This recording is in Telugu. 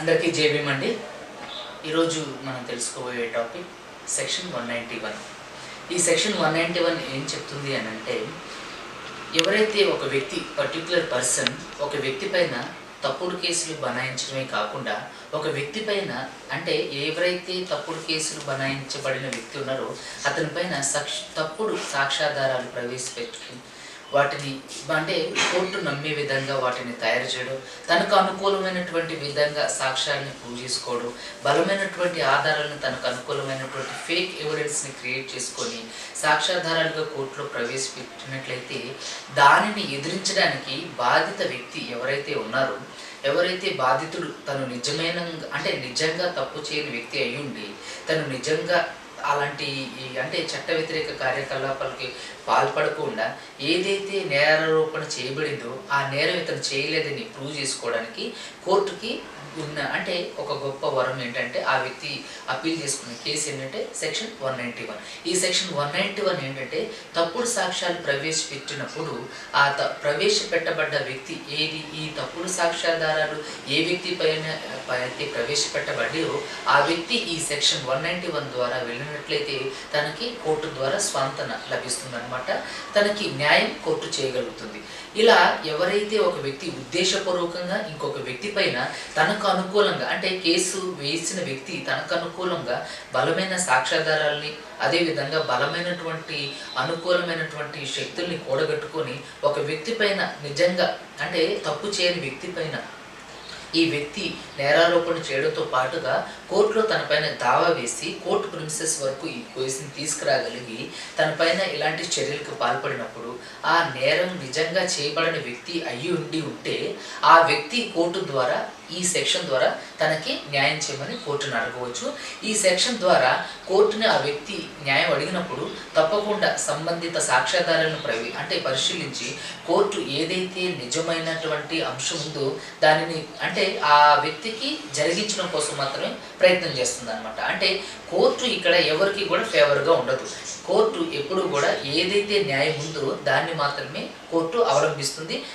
అందరికీ జేబీఎం అండి. ఈరోజు మనం తెలుసుకోబోయే topic section one ninety one. ఈ సెక్షన్ వన్ నైంటీ వన్ ఏం చెప్తుంది అని అంటే ఎవరైతే ఒక వ్యక్తి పర్టికులర్ పర్సన్ ఒక వ్యక్తి పైన తప్పుడు కేసులు బనాయించడమే కాకుండా ఒక వ్యక్తి పైన అంటే ఎవరైతే తప్పుడు కేసులు బనాయించబడిన వ్యక్తి ఉన్నారో అతని పైన సక్ష తప్పుడు సాక్ష్యాధారాలు ప్రవేశపెట్టుకుని వాటిని అంటే కోర్టు నమ్మే విధంగా వాటిని తయారు చేయడం తనకు అనుకూలమైనటువంటి విధంగా సాక్ష్యాలను ప్రూవ్ చేసుకోవడం బలమైనటువంటి ఆధారాలను తనకు అనుకూలమైనటువంటి ఫేక్ ఎవిడెన్స్ని క్రియేట్ చేసుకొని సాక్ష్యాధారాలుగా కోర్టులో ప్రవేశపెట్టినట్లయితే దానిని ఎదిరించడానికి బాధిత వ్యక్తి ఎవరైతే ఉన్నారో ఎవరైతే బాధితుడు తను నిజమైన అంటే నిజంగా తప్పు చేయని వ్యక్తి అయి ఉండి తను నిజంగా అలాంటి అంటే చట్ట వ్యతిరేక కార్యకలాపాలకి పాల్పడకుండా ఏదైతే నేరారోపణ చేయబడిందో ఆ నేరం ఇతను చేయలేదని ప్రూవ్ చేసుకోవడానికి కోర్టుకి ఉన్న అంటే ఒక గొప్ప వరం ఏంటంటే ఆ వ్యక్తి అప్పీల్ చేసుకున్న కేసు ఏంటంటే సెక్షన్ వన్ నైంటీ వన్. ఈ సెక్షన్ వన్ నైంటీ వన్ ఏంటంటే తప్పుడు సాక్ష్యాలు ప్రవేశపెట్టినప్పుడు ఆ త ప్రవేశపెట్టబడ్డ వ్యక్తి ఏది? ఈ తప్పుడు సాక్ష్యాధారాలు ఏ వ్యక్తి పైన అయితే ప్రవేశపెట్టబడ్డాయో ఆ వ్యక్తి ఈ సెక్షన్ వన్ నైంటీ వన్ ద్వారా వెళ్ళినట్లయితే తనకి కోర్టు ద్వారా స్వాంతన లభిస్తుందన్నమాట. తనకి న్యాయం కోర్టు చేయగలుగుతుంది. ఇలా ఎవరైతే ఒక వ్యక్తి ఉద్దేశపూర్వకంగా ఇంకొక వ్యక్తి పైన తనకు తనకు అనుకూలంగా అంటే కేసు వేసిన వ్యక్తి తనకు అనుకూలంగా బలమైన సాక్ష్యాధారాల్ని అదేవిధంగా బలమైనటువంటి అనుకూలమైనటువంటి శక్తుల్ని కూడగట్టుకొని ఒక వ్యక్తి పైన నిజంగా అంటే తప్పు చేయని వ్యక్తి పైన ఈ వ్యక్తి నేరారోపణ చేయడంతో పాటుగా కోర్టులో తనపైన దావా వేసి కోర్టు ప్రిన్సెస్ వరకు ఈ కేసుని తీసుకురాగలిగి తనపైన ఇలాంటి చర్యలకు పాల్పడినప్పుడు ఆ నేరం నిజంగా చేయబడిన వ్యక్తి అయ్యి ఉండి ఉంటే ఆ వ్యక్తి కోర్టు ద్వారా ఈ సెక్షన్ ద్వారా తనకి న్యాయం చేయమని కోర్టును అడగవచ్చు. ఈ సెక్షన్ ద్వారా కోర్టుని ఆ వ్యక్తి న్యాయం అడిగినప్పుడు తప్పకుండా సంబంధిత సాక్ష్యాధారాలను ప్రవి అంటే పరిశీలించి కోర్టు ఏదైతే నిజమైనటువంటి అంశం ఉందో దానిని అంటే ఆ వ్యక్తికి జరిగించడం కోసం మాత్రమే ప్రయత్నం చేస్తుంది అనమాట అంటే కోర్టు ఇక్కడ ఎవరికి కూడా ఫేవర్గా ఉండదు. కోర్టు ఎప్పుడు కూడా ఏదైతే న్యాయం ఉందో దాన్ని మాత్రమే కోర్టు అవలంబిస్తుంది.